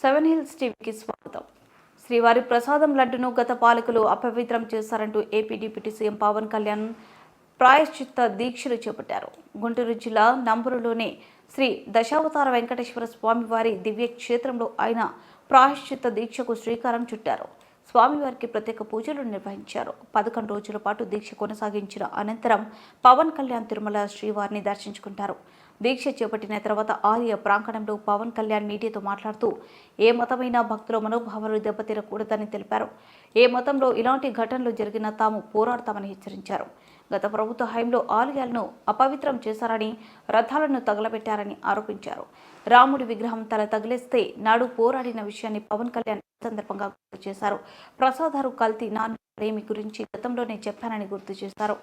Seven hills టీవీకి స్వాగతం. శ్రీవారి ప్రసాదం లడ్డును గత పాలకులు అపవిత్రం చేశారంటూ AP deputy CM Pawan Kalyan ప్రాయశ్చిత్త దీక్షలు చేపట్టారు. గుంటూరు జిల్లా నంబరులోని శ్రీ దశావతార వెంకటేశ్వర స్వామివారి దివ్య క్షేత్రంలో ఆయన ప్రాయశ్చిత్త దీక్షకు శ్రీకారం చుట్టారు. స్వామివారికి ప్రత్యేక పూజలు నిర్వహించారు. పదకొండు రోజుల పాటు దీక్ష కొనసాగించిన అనంతరం పవన్ కళ్యాణ్ తిరుమల శ్రీవారిని దర్శించుకుంటారు. దీక్ష చేపట్టిన తర్వాత ఆలయ ప్రాంగణంలో పవన్ కళ్యాణ్ మీడియాతో మాట్లాడుతూ ఏ మతమైన భక్తుల మనోభావాలు దెబ్బతినకూడదని తెలిపారు. ఏ మతంలో ఇలాంటి ఘటనలు జరిగినా తాము పోరాడతామని హెచ్చరించారు. గత ప్రభుత్వ హయంలో ఆలయాలను అపవిత్రం చేశారని రథాలను తగలబెట్టారని ఆరోపించారు. రాముడి విగ్రహం తల తగిలేస్తే నాడు పోరాడిన విషయాన్ని పవన్ కళ్యాణ్ సందర్భంగా గుర్తు చేశారు. ప్రసాదారు కల్తీ నాన్న ప్రేమి గురించి గతంలోనే చెప్పానని గుర్తు చేశారు.